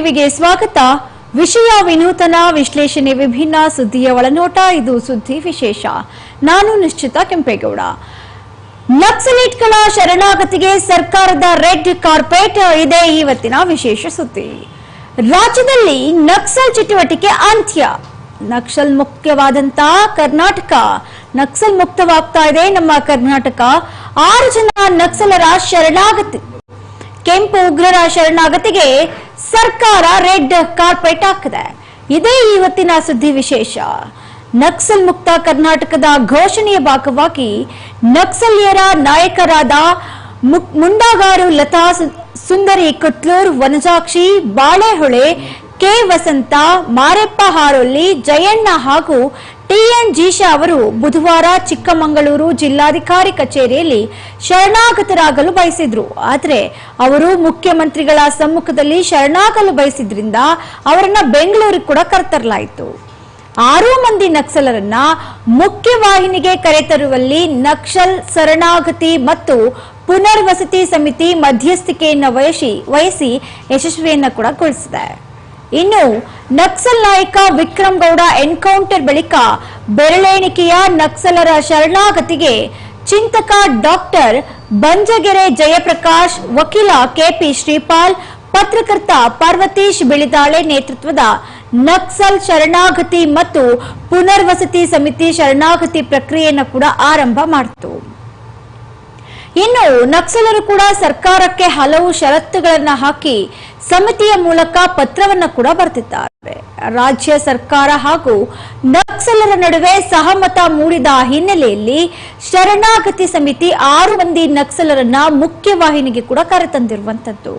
ಟಿವಿಗೆ ಸ್ವಾಗತ. ವಿಷಯ ವಿನೂತನ ವಿಶ್ಲೇಷಣೆ ವಿಭಿನ್ನ ಸುದ್ದಿಯ ಒಳನೋಟ, ಇದು ಸುದ್ದಿ ವಿಶೇಷ. ನಾನು ನಿಶ್ಚಿತ ಕೆಂಪೇಗೌಡ. ನಕ್ಸಲೈಟ್ಗಳ ಶರಣಾಗತಿಗೆ ಸರ್ಕಾರದ ರೆಡ್ ಕಾರ್ಪೆಟ್ ಇದೆ ಇವತ್ತಿನ ವಿಶೇಷ ಸುದ್ದಿ. ರಾಜ್ಯದಲ್ಲಿ ನಕ್ಸಲ್ ಚಟುವಟಿಕೆ ಅಂತ್ಯ. ನಕ್ಸಲ್ ಮುಖ್ಯವಾದಂತ ಕರ್ನಾಟಕ. ನಕ್ಸಲ್ ಮುಕ್ತವಾಗ್ತಾ ಇದೆ ನಮ್ಮ ಕರ್ನಾಟಕ. ಆರು ಜನ ನಕ್ಸಲರ ಶರಣಾಗತಿ. ಕೆಂಪು ಉಗ್ರರ ಶರಣಾಗತಿಗೆ ಸರ್ಕಾರ ರೆಡ್ ಕಾರ್ಪೆಟ್ ಹಾಕಿದೆ. ಇದೇ ಇವತ್ತಿನ ಸುದ್ದಿ ವಿಶೇಷ. ನಕ್ಸಲ್ ಮುಕ್ತ ಕರ್ನಾಟಕದ ಘೋಷಣೆಯ ಭಾಗವಾಗಿ ನಕ್ಸಲಿಯರ ನಾಯಕರಾದ ಮುಂಡಾಗಾರು ಲತಾ ಸುಂದರಿ ಕುಟ್ಲೂರ್, ವನಜಾಕ್ಷಿ, ಬಾಳೆಹೊಳೆ, ಕೆ ವಸಂತ, ಮಾರೆಪ್ಪ ಹಾರೊಲ್ಲಿ ಜಯಣ್ಣ ಹಾಗೂ ಟಿಎನ್ ಜೀಶಾ ಅವರು ಬುಧವಾರ ಚಿಕ್ಕಮಗಳೂರು ಜಿಲ್ಲಾಧಿಕಾರಿ ಕಚೇರಿಯಲ್ಲಿ ಶರಣಾಗತರಾಗಲು ಬಯಸಿದ್ರು. ಆದರೆ ಅವರು ಮುಖ್ಯಮಂತ್ರಿಗಳ ಸಮ್ಮುಖದಲ್ಲಿ ಶರಣಾಗಲು ಬಯಸಿದ್ರಿಂದ ಅವರನ್ನ ಬೆಂಗಳೂರಿಗೆ ಕೂಡ ಕರೆತರಲಾಯಿತು. ಆರು ಮಂದಿ ನಕ್ಸಲರನ್ನ ಮುಖ್ಯವಾಹಿನಿಗೆ ಕರೆತರುವಲ್ಲಿ ನಕ್ಸಲ್ ಶರಣಾಗತಿ ಮತ್ತು ಪುನರ್ವಸತಿ ಸಮಿತಿ ಮಧ್ಯಸ್ಥಿಕೆಯನ್ನು ವಹಿಸಿ ವಹಿಸಿ ಯಶಸ್ವಿಯನ್ನ ಕೂಡ ಗೊಳಿಸಿದೆ ಇನ್ನು ನಕ್ಸಲ್ ನಾಯಕ ವಿಕ್ರಮ್ ಗೌಡ ಎನ್ಕೌಂಟರ್ ಬಳಿಕ ಬೆರಳೆಣಿಕೆಯ ನಕ್ಸಲರ ಶರಣಾಗತಿಗೆ ಚಿಂತಕ ಡಾಕ್ಟರ್ ಬಂಜಗೆರೆ ಜಯಪ್ರಕಾಶ್, ವಕೀಲ ಕೆಪಿ ಶ್ರೀಪಾಲ್, ಪತ್ರಕರ್ತ ಪಾರ್ವತೀಶ್ ಬಿಳಿದಾಳೆ ನೇತೃತ್ವದ ನಕ್ಸಲ್ ಶರಣಾಗತಿ ಮತ್ತು ಪುನರ್ವಸತಿ ಸಮಿತಿ ಶರಣಾಗತಿ ಪ್ರಕ್ರಿಯೆಯನ್ನು ಕೂಡ ಆರಂಭ ಮಾಡಿತು. ಇನ್ನು ನಕ್ಸಲರು ಕೂಡ ಸರ್ಕಾರಕ್ಕೆ ಹಲವು ಷರತ್ತುಗಳನ್ನು ಹಾಕಿ ಸಮಿತಿಯ ಮೂಲಕ ಪತ್ರವನ್ನ ಕೂಡ ಬರ್ತಿದ್ದಾರೆ. ರಾಜ್ಯ ಸರ್ಕಾರ ಹಾಗೂ ನಕ್ಸಲರ ನಡುವೆ ಸಹಮತ ಮೂಡಿದ ಹಿನ್ನೆಲೆಯಲ್ಲಿ ಶರಣಾಗತಿ ಸಮಿತಿ ಆರು ಮಂದಿ ನಕ್ಸಲರನ್ನ ಮುಖ್ಯವಾಹಿನಿಗೆ ಕೂಡ ಕರೆತಂದಿರುವಂತದ್ದು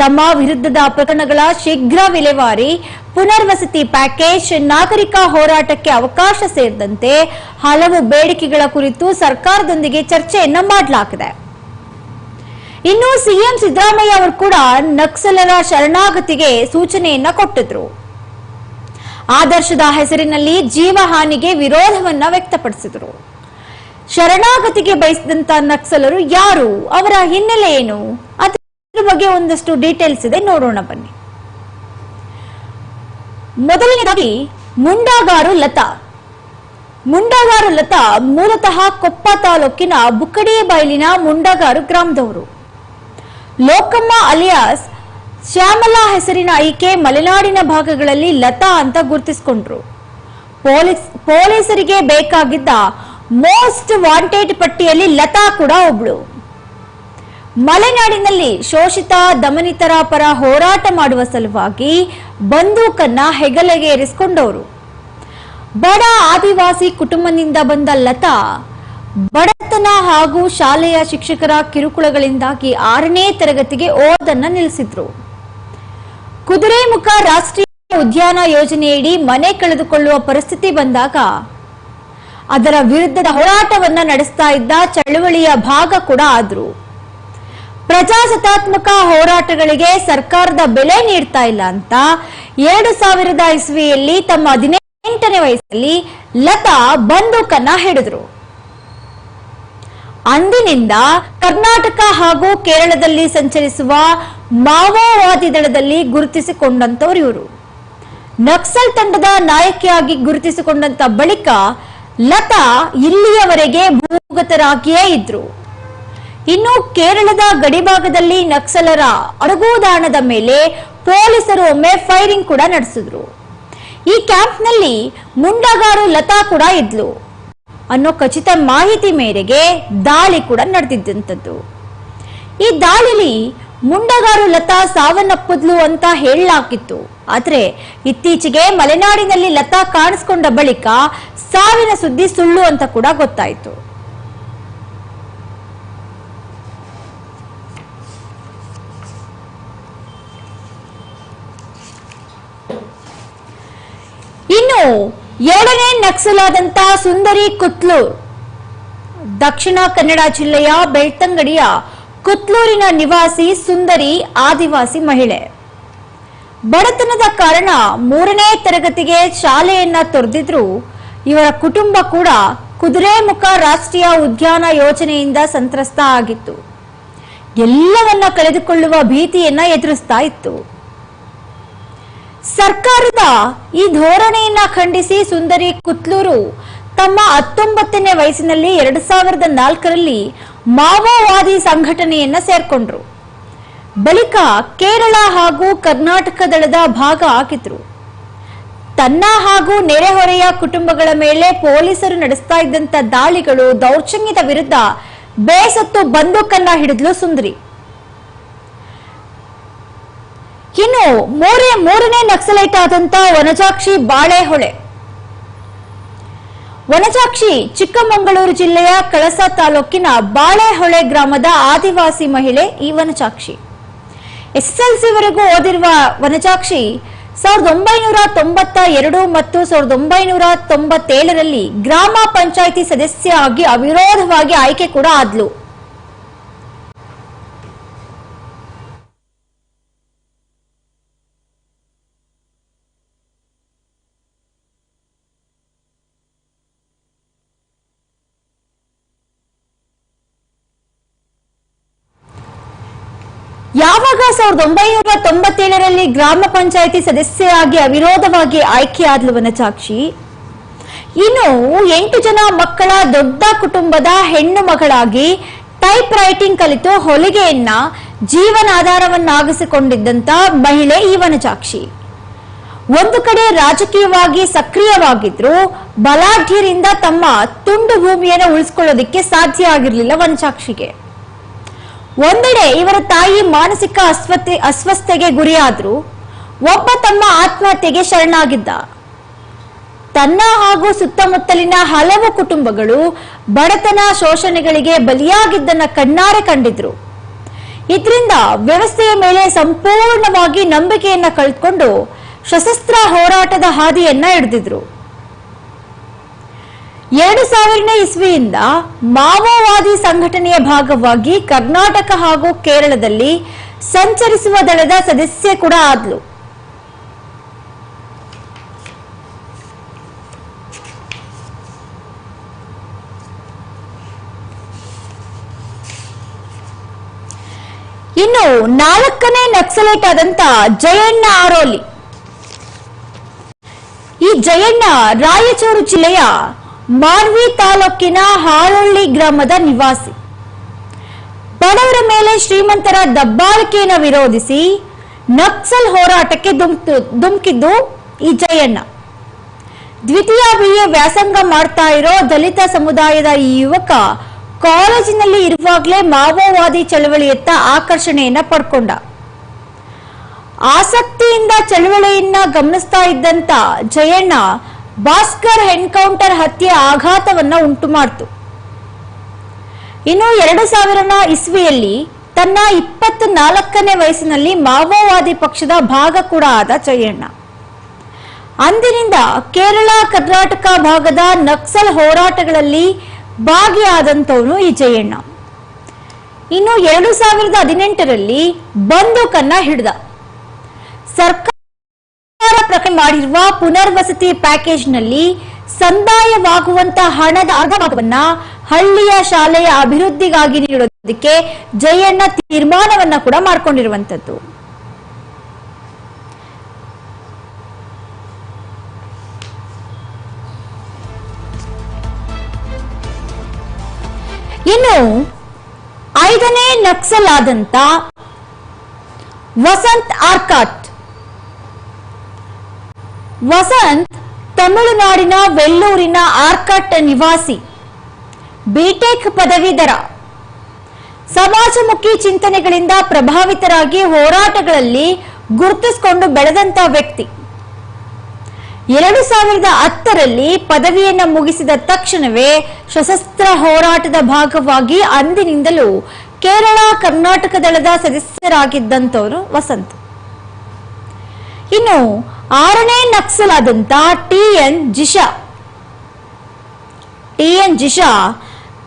ತಮ್ಮ ವಿರುದ್ಧದ ಪ್ರಕರಣಗಳ ಶೀಘ್ರ ವಿಲೇವಾರಿ, ಪುನರ್ವಸತಿ ಪ್ಯಾಕೇಜ್, ನಾಗರಿಕ ಹೋರಾಟಕ್ಕೆ ಅವಕಾಶ ಸೇರಿದಂತೆ ಹಲವು ಬೇಡಿಕೆಗಳ ಕುರಿತು ಸರ್ಕಾರದೊಂದಿಗೆ ಚರ್ಚೆಯನ್ನು ಮಾಡಲಾಗಿದೆ. ಇನ್ನು ಸಿಎಂ ಸಿದ್ದರಾಮಯ್ಯ ಅವರು ಕೂಡ ನಕ್ಸಲರ ಶರಣಾಗತಿಗೆ ಸೂಚನೆಯನ್ನ ಕೊಟ್ಟಿದ್ರು. ಆದರ್ಶದ ಹೆಸರಿನಲ್ಲಿ ಜೀವಹಾನಿಗೆ ವಿರೋಧವನ್ನ ವ್ಯಕ್ತಪಡಿಸಿದರು. ಶರಣಾಗತಿಗೆ ಬಯಸಿದಂತ ನಕ್ಸಲರು ಯಾರು? ಅವರ ಹಿನ್ನೆಲೆ ಏನು? ಅದರ ಬಗ್ಗೆ ಒಂದಷ್ಟು ಡೀಟೇಲ್ಸ್ ಇದೆ, ನೋಡೋಣ ಬನ್ನಿ. ಮೊದಲನೇದಾಗಿ, ಮುಂಡಾಗಾರು ಲತಾ. ಮುಂಡಾಗಾರು ಲತಾ ಮೂಲತಃ ಕೊಪ್ಪ ತಾಲೂಕಿನ ಬುಕ್ಕಡಿ ಬಯಲಿನ ಮುಂಡಾಗಾರು ಗ್ರಾಮದವರು. ಲೋಕಮ್ಮ ಅಲಿಯಾಸ್ ಶ್ಯಾಮಲಾ ಹೆಸರಿನ ಈಕೆ ಮಲೆನಾಡಿನ ಭಾಗಗಳಲ್ಲಿ ಲತಾ ಅಂತ ಗುರುತಿಸಿಕೊಂಡ್ರು. ಪೊಲೀಸ್, ಪೊಲೀಸರಿಗೆ ಬೇಕಾಗಿದ್ದ ಮೋಸ್ಟ್ ವಾಂಟೆಡ್ ಪಟ್ಟಿಯಲ್ಲಿ ಲತಾ ಕೂಡ ಒಬ್ಳು. ಮಲೆನಾಡಿನಲ್ಲಿ ಶೋಷಿತ, ದಮನಿತರ ಪರ ಹೋರಾಟ ಮಾಡುವ ಸಲುವಾಗಿ ಬಂದೂಕನ್ನ ಹೆಗಲೆಗೆ ಏರಿಸಿಕೊಂಡವರು ಬಡ ಆದಿವಾಸಿ ಕುಟುಂಬದಿಂದ ಬಂದ ಲತಾ ಬಡತನ ಹಾಗೂ ಶಾಲೆಯ ಶಿಕ್ಷಕರ ಕಿರುಕುಳಗಳಿಂದಾಗಿ ಆರನೇ ತರಗತಿಗೆ ಓದನ್ನ ನಿಲ್ಲಿಸಿದ್ರು. ಕುದುರೆಮುಖ ರಾಷ್ಟ್ರೀಯ ಉದ್ಯಾನ ಯೋಜನೆಯಡಿ ಮನೆ ಕಳೆದುಕೊಳ್ಳುವ ಪರಿಸ್ಥಿತಿ ಬಂದಾಗ ಅದರ ವಿರುದ್ಧದ ಹೋರಾಟವನ್ನ ನಡೆಸ್ತಾ ಇದ್ದ ಚಳುವಳಿಯ ಭಾಗ ಕೂಡ ಆದ್ರು. ಪ್ರಜಾಸತ್ತಾತ್ಮಕ ಹೋರಾಟಗಳಿಗೆ ಸರ್ಕಾರದ ಬೆಲೆ ನೀಡ್ತಾ ಇಲ್ಲ ಅಂತ ಎರಡು ಸಾವಿರದ ಇಸ್ವಿಯಲ್ಲಿ ತಮ್ಮ ಹದಿನೆಂಟನೇ ವಯಸ್ಸಲ್ಲಿ ಲತಾ ಬಂದೂಕನ್ನ ಹಿಡಿದ್ರು. ಅಂದಿನಿಂದ ಕರ್ನಾಟಕ ಹಾಗೂ ಕೇರಳದಲ್ಲಿ ಸಂಚರಿಸುವ ಮಾವೋವಾದಿ ದಳದಲ್ಲಿ ಗುರುತಿಸಿಕೊಂಡಂತವರು ಇವರು. ನಕ್ಸಲ್ ತಂಡದ ನಾಯಕಿಯಾಗಿ ಗುರುತಿಸಿಕೊಂಡಂತ ಬಳಿಕ ಲತಾ ಇಲ್ಲಿಯವರೆಗೆ ಭೂಗತರಾಗಿಯೇ ಇದ್ರು. ಇನ್ನು ಕೇರಳದ ಗಡಿಭಾಗದಲ್ಲಿ ನಕ್ಸಲರ ಅಡಗುದಾಣದ ಮೇಲೆ ಪೊಲೀಸರು ಒಮ್ಮೆ ಫೈರಿಂಗ್ ಕೂಡ ನಡೆಸಿದ್ರು. ಈ ಕ್ಯಾಂಪ್ನಲ್ಲಿ ಮುಂಡಗಾರು ಲತಾ ಕೂಡ ಇದ್ಲು. ಅನ್ನೋ ಖಚಿತ ಮಾಹಿತಿ ಮೇರೆಗೆ ದಾಳಿ ಕೂಡ ನಡೆದಿದ್ದಂಥದ್ದು. ಈ ದಾಳಿಲಿ ಮುಂಡಗಾರು ಲತಾ ಸಾವನ್ನಪ್ಪದ್ಲು ಅಂತ ಹೇಳಲಾಗಿತ್ತು ಆದ್ರೆ ಇತ್ತೀಚೆಗೆ ಮಲೆನಾಡಿನಲ್ಲಿ ಲತಾ ಕಾಣಿಸ್ಕೊಂಡ ಬಳಿಕ ಸಾವಿನ ಸುದ್ದಿ ಸುಳ್ಳು ಅಂತ ಕೂಡ ಗೊತ್ತಾಯಿತು. ಇನ್ನು ಏಳನೇ ನಕ್ಸಲಾದಂತ ಸುಂದರಿ ಕುತ್ಲೂರ್ ದಕ್ಷಿಣ ಕನ್ನಡ ಜಿಲ್ಲೆಯ ಬೆಳ್ತಂಗಡಿಯ ಕುತ್ಲೂರಿನ ನಿವಾಸಿ ಸುಂದರಿ ಆದಿವಾಸಿ ಮಹಿಳೆ. ಬಡತನದ ಕಾರಣ ಮೂರನೇ ತರಗತಿಗೆ ಶಾಲೆಯನ್ನ ತೊರೆದಿದ್ರು. ಇವರ ಕುಟುಂಬ ಕೂಡ ಕುದುರೆಮುಖ ರಾಷ್ಟ್ರೀಯ ಉದ್ಯಾನ ಯೋಜನೆಯಿಂದ ಸಂತ್ರಸ್ತ ಆಗಿತ್ತು. ಎಲ್ಲವನ್ನ ಕಳೆದುಕೊಳ್ಳುವ ಭೀತಿಯನ್ನ ಎದುರಿಸ್ತಾ ಇತ್ತು. ಸರ್ಕಾರದ ಈ ಧೋರಣೆಯನ್ನ ಖಂಡಿಸಿ ಸುಂದರಿ ಕುತ್ಲೂರು ತಮ್ಮ ಹತ್ತೊಂಬತ್ತನೇ ವಯಸ್ಸಿನಲ್ಲಿ ಎರಡ್ ಸಾವಿರದ ನಾಲ್ಕರಲ್ಲಿ ಮಾವೋವಾದಿ ಸಂಘಟನೆಯನ್ನ ಸೇರ್ಕೊಂಡ್ರು. ಬಳಿಕ ಕೇರಳ ಹಾಗೂ ಕರ್ನಾಟಕ ದಳದ ಭಾಗ ಹಾಕಿದ್ರು. ತನ್ನ ಹಾಗೂ ನೆರೆಹೊರೆಯ ಕುಟುಂಬಗಳ ಮೇಲೆ ಪೊಲೀಸರು ನಡೆಸ್ತಾ ಇದ್ದಂತ ದಾಳಿಗಳು ದೌರ್ಜನ್ಯದ ವಿರುದ್ಧ ಬೇಸತ್ತು ಬಂದೂಕನ್ನ ಹಿಡಿದ್ಲು ಸುಂದರಿ. ಇನ್ನು ಮೂರೇ ಮೂರನೇ ನಕ್ಸಲೈಟ್ ಆದಂತ ವನಜಾಕ್ಷಿ ಬಾಳೆಹೊಳೆ. ವನಜಾಕ್ಷಿ ಚಿಕ್ಕಮಗಳೂರು ಜಿಲ್ಲೆಯ ಕಳಸ ತಾಲೂಕಿನ ಬಾಳೆಹೊಳೆ ಗ್ರಾಮದ ಆದಿವಾಸಿ ಮಹಿಳೆ ಈ ವನಜಾಕ್ಷಿ. ಎಸ್ಎಸ್ಎಲ್ಸಿ ವರೆಗೂ ಓದಿರುವ ವನಜಾಕ್ಷಿ ಸಾವಿರದ ಒಂಬೈನೂರ ತೊಂಬತ್ತ ಎರಡು ಮತ್ತು ಸಾವಿರದ ಒಂಬೈನೂರ ತೊಂಬತ್ತೇಳರಲ್ಲಿ ಗ್ರಾಮ ಪಂಚಾಯಿತಿ ಸದಸ್ಯ ಆಗಿ ಅವಿರೋಧವಾಗಿ ಆಯ್ಕೆ ಕೂಡ ಆದ್ಲು. ಸಾವಿರದ ಒಂಬೈನೂರ ತೊಂಬತ್ತೇಳರಲ್ಲಿ ಗ್ರಾಮ ಪಂಚಾಯಿತಿ ಸದಸ್ಯರಾಗಿ ಅವಿರೋಧವಾಗಿ ಆಯ್ಕೆಯಾದ್ಲು ಸಾಕ್ಷಿ. ಇನ್ನು ಎಂಟು ಜನ ಮಕ್ಕಳ ದೊಡ್ಡ ಕುಟುಂಬದ ಹೆಣ್ಣು ಮಗಳಾಗಿ ಟೈಪ್ ರೈಟಿಂಗ್ ಕಲಿತು ಹೊಲಿಗೆಯನ್ನ ಜೀವನಾಧಾರವನ್ನಾಗಿಸಿಕೊಂಡಿದ್ದಂತ ಮಹಿಳೆ ಈ ವನಚಾಕ್ಷಿ ಒಂದು ಕಡೆ ರಾಜಕೀಯವಾಗಿ ಸಕ್ರಿಯವಾಗಿದ್ರು ಬಲಾಢ್ಯರಿಂದ ತಮ್ಮ ತುಂಡು ಭೂಮಿಯನ್ನು ಉಳಿಸ್ಕೊಳ್ಳೋದಿಕ್ಕೆ ಸಾಧ್ಯ ಆಗಿರಲಿಲ್ಲ ವನಚಾಕ್ಷಿಗೆ ಒಂದೆಡೆ ಇವರ ತಾಯಿ ಮಾನಸಿಕ ಅಸ್ವತೆ ಅಸ್ವಸ್ಥತೆಗೆ ಗುರಿಯಾದ್ರು, ಒಬ್ಬ ತಮ್ಮ ಆತ್ಮಹತ್ಯೆಗೆ ಶರಣಾಗಿದ್ದ. ತನ್ನ ಹಾಗೂ ಸುತ್ತಮುತ್ತಲಿನ ಹಲವು ಕುಟುಂಬಗಳು ಬಡತನ ಶೋಷಣೆಗಳಿಗೆ ಬಲಿಯಾಗಿದ್ದನ್ನ ಕಣ್ಣಾರೆ ಕಂಡಿದ್ರು. ಇದರಿಂದ ವ್ಯವಸ್ಥೆಯ ಮೇಲೆ ಸಂಪೂರ್ಣವಾಗಿ ನಂಬಿಕೆಯನ್ನ ಕಳೆದುಕೊಂಡು ಸಶಸ್ತ್ರ ಹೋರಾಟದ ಹಾದಿಯನ್ನ ಹಿಡಿದಿದ್ರು. ಎರಡು ಸಾವಿರನೇ ಇಸ್ವಿಯಿಂದ ಮಾವೋವಾದಿ ಸಂಘಟನೆಯ ಭಾಗವಾಗಿ ಕರ್ನಾಟಕ ಹಾಗೂ ಕೇರಳದಲ್ಲಿ ಸಂಚರಿಸುವ ದಳದ ಸದಸ್ಯೆ ಕೂಡ ಆದ್ಲು. ಇನ್ನು ನಾಲ್ಕನೇ ನಕ್ಸಲೇಟ್ ಆದಂತ ಜಯಣ್ಣ ಆರೋಲಿ. ಈ ಜಯಣ್ಣ ರಾಯಚೂರು ಜಿಲ್ಲೆಯ ಮಾನ್ವಿ ತಾಲೂಕಿನ ಹಾಲಳ್ಳಿ ಗ್ರಾಮದ ನಿವಾಸಿ. ಬಡವರ ಮೇಲೆ ಶ್ರೀಮಂತರ ದಬ್ಬಾಳಿಕೆಯನ್ನು ವಿರೋಧಿಸಿ ನಕ್ಸಲ್ ಹೋರಾಟಕ್ಕೆ ಧುಮುಕಿದ್ದು ಈ ಜಯಣ್ಣ ದ್ವಿತೀಯ ಬಿಎ ವ್ಯಾಸಂಗ ಮಾಡ್ತಾ ಇರೋ ದಲಿತ ಸಮುದಾಯದ ಈ ಯುವಕ ಕಾಲೇಜಿನಲ್ಲಿ ಇರುವಾಗಲೇ ಮಾವೋವಾದಿ ಚಳವಳಿಯತ್ತ ಆಕರ್ಷಣೆಯನ್ನ ಪಡ್ಕೊಂಡ. ಆಸಕ್ತಿಯಿಂದ ಚಳವಳಿಯನ್ನ ಗಮನಿಸ್ತಾ ಇದ್ದಂತ ಜಯಣ್ಣ ಭಾಸ್ಕರ್ ಎನ್ಕೌಂಟರ್ ಹತ್ಯೆ ಆಘಾತವನ್ನ ಉಂಟು ಮಾಡಿತು. ಇನ್ನು ಎರಡು ಸಾವಿರನ ಇಸ್ವಿಯಲ್ಲಿ ತನ್ನ ಇಪ್ಪತ್ತು ನಾಲ್ಕನೇ ವಯಸ್ಸಿನಲ್ಲಿ ಮಾವೋವಾದಿ ಪಕ್ಷದ ಭಾಗ ಕೂಡ ಆದ ಜಯಣ್ಣ ಅಂದಿನಿಂದ ಕೇರಳ ಕರ್ನಾಟಕ ಭಾಗದ ನಕ್ಸಲ್ ಹೋರಾಟಗಳಲ್ಲಿ ಭಾಗಿಯಾದಂಥವನು ಈ ಜಯಣ್ಣ ಇನ್ನು ಎರಡು ಸಾವಿರದ ಹದಿನೆಂಟರಲ್ಲಿ ಬಂದೂಕನ್ನ ಹಿಡಿದ. ಸರ್ಕಾರ ಪ್ರಕಟ ಮಾಡಿರುವ ಪುನರ್ವಸತಿ ಪ್ಯಾಕೇಜ್ನಲ್ಲಿ ಸಂದಾಯವಾಗುವಂತಹ ಹಣದ ಅರ್ಧ ಹಳ್ಳಿಯ ಶಾಲೆಯ ಅಭಿವೃದ್ಧಿಗಾಗಿ ನೀಡುವುದಕ್ಕೆ ಜಯಣ್ಣ ತೀರ್ಮಾನವನ್ನ ಕೂಡ ಮಾಡಿಕೊಂಡಿರುವಂತದ್ದು ಇನ್ನು ಐದನೇ ನಕ್ಸಲ್ ಆದಂತ ವಸಂತ್ ಆರ್ಕಾಟ್ ವಸಂತ್ ತಮಿಳುನಾಡಿನ ವೆಲ್ಲೂರಿನ ಆರ್ಕಟ್ ನಿವಾಸಿ ಬಿಟೆಕ್ ಪದವೀಧರ. ಸಮಾಜಮುಖಿ ಚಿಂತನೆಗಳಿಂದ ಪ್ರಭಾವಿತರಾಗಿ ಹೋರಾಟಗಳಲ್ಲಿ ಗುರುತಿಸಿಕೊಂಡು ಬೆಳೆದಂತ ವ್ಯಕ್ತಿ. ಎರಡು ಸಾವಿರದ ಹತ್ತರಲ್ಲಿ ಪದವಿಯನ್ನು ಮುಗಿಸಿದ ತಕ್ಷಣವೇ ಸಶಸ್ತ್ರ ಹೋರಾಟದ ಭಾಗವಾಗಿ ಅಂದಿನಿಂದಲೂ ಕೇರಳ ಕರ್ನಾಟಕ ದಳದ ಸದಸ್ಯರಾಗಿದ್ದಂಥವರು ವಸಂತ್. ಇನ್ನು ಆರನೇ ನಕ್ಸಲ್ ಆದಂತ T N Jisha T N Jisha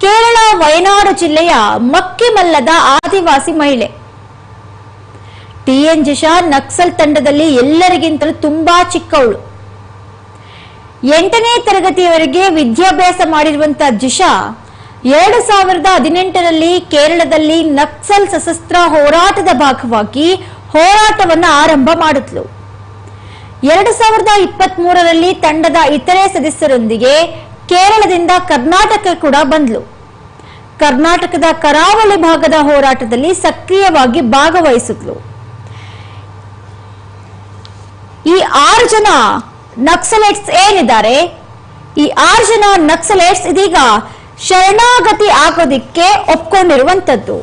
Kerala Wayanad ಜಿಲ್ಲೆಯ ಮಕ್ಕಿಮಲ್ಲದ ಆದಿವಾಸಿ ಮಹಿಳೆ. ಟಿ ಎನ್ ಜಿಶಾ ನಕ್ಸಲ್ ತಂಡದಲ್ಲಿ ಎಲ್ಲರಿಗಿಂತಲೂ ತುಂಬಾ ಚಿಕ್ಕವಳು. ಎಂಟನೇ ತರಗತಿಯವರೆಗೆ ವಿದ್ಯಾಭ್ಯಾಸ ಮಾಡಿರುವಂತ ಜಿಶಾ ಎರಡು ಸಾವಿರದ ಹದಿನೆಂಟರಲ್ಲಿ ಕೇರಳದಲ್ಲಿ ನಕ್ಸಲ್ ಸಶಸ್ತ್ರ ಹೋರಾಟದ ಭಾಗವಾಗಿ ಹೋರಾಟವನ್ನು ಆರಂಭ ಮಾಡಿದ್ಲು. ಎರಡು ಸಾವಿರದ ಇಪ್ಪತ್ತ್ ಮೂರರಲ್ಲಿ ತಂಡದ ಇತರೆ ಸದಸ್ಯರೊಂದಿಗೆ ಕೇರಳದಿಂದ ಕರ್ನಾಟಕ ಕೂಡ ಬಂದ್ಲು. ಕರ್ನಾಟಕದ ಕರಾವಳಿ ಭಾಗದ ಹೋರಾಟದಲ್ಲಿ ಸಕ್ರಿಯವಾಗಿ ಭಾಗವಹಿಸಿದ್ಲು. ಈ ಆರು ಜನ ನಕ್ಸಲೇಟ್ಸ್ ಏನಿದ್ದಾರೆ? ಈ ಆರು ಜನ ನಕ್ಸಲೇಟ್ಸ್ ಇದೀಗ ಶರಣಾಗತಿ ಆಗೋದಿಕ್ಕೆ ಒಪ್ಕೊಂಡಿರುವಂತದ್ದು.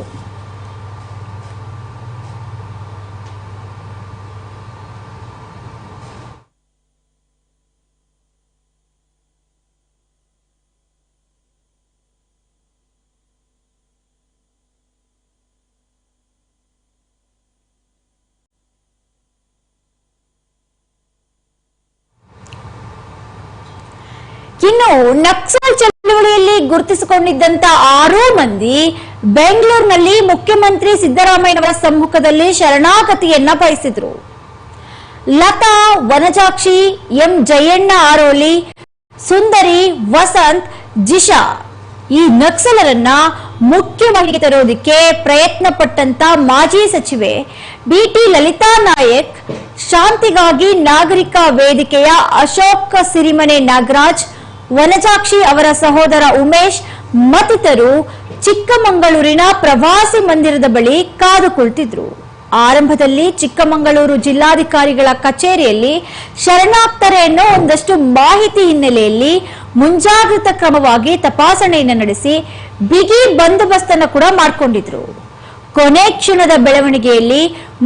ಇನ್ನು ನಕ್ಸಲ್ ಚಳವಳಿಯಲ್ಲಿ ಗುರುತಿಸಿಕೊಂಡಿದ್ದಂತ ಆರು ಮಂದಿ ಬೆಂಗಳೂರಿನಲ್ಲಿ ಮುಖ್ಯಮಂತ್ರಿ ಸಿದ್ದರಾಮಯ್ಯನವರ ಸಮ್ಮುಖದಲ್ಲಿ ಶರಣಾಗತಿಯನ್ನ ಬಯಸಿದ್ರು. ಲತಾ, ವನಜಾಕ್ಷಿ, ಎಂ ಜಯಣ್ಣ ಆರೋಲಿ, ಸುಂದರಿ, ವಸಂತ್ ಜಿಶಾ ಈ ನಕ್ಸಲರನ್ನ ಮುಖ್ಯವಾಹಿನಿಗೆ ತರೋದಕ್ಕೆ ಪ್ರಯತ್ನ ಪಟ್ಟಂತ ಮಾಜಿ ಸಚಿವೆ ಬಿಟಿ ಲಲಿತಾ ನಾಯಕ್, ಶಾಂತಿಗಾಗಿ ನಾಗರಿಕ ವೇದಿಕೆಯ ಅಶೋಕ್ ಸಿರಿಮನೆ ನಾಗರಾಜ್ ವನಜಾಕ್ಷಿ ಅವರ ಸಹೋದರ ಉಮೇಶ್, ಮತ್ತಿತರು ಚಿಕ್ಕಮಂಗಳೂರಿನ ಪ್ರವಾಸಿ ಮಂದಿರದ ಬಳಿ ಕಾದು ಕುಳಿತಿದ್ರು. ಆರಂಭದಲ್ಲಿ ಚಿಕ್ಕಮಗಳೂರು ಜಿಲ್ಲಾಧಿಕಾರಿಗಳ ಕಚೇರಿಯಲ್ಲಿ ಶರಣಾಗ್ತಾರೆ ಅನ್ನೋ ಒಂದಷ್ಟು ಮಾಹಿತಿ ಹಿನ್ನೆಲೆಯಲ್ಲಿ ಮುಂಜಾಗ್ರತಾ ಕ್ರಮವಾಗಿ ತಪಾಸಣೆಯನ್ನು ನಡೆಸಿ ಬಿಗಿ ಬಂದೋಬಸ್ತನ್ನು ಕೂಡ ಮಾಡಿಕೊಂಡಿದ್ರು. ಕೊನೆ ಕ್ಷಣದ ಬೆಳವಣಿಗೆಯಲ್ಲಿ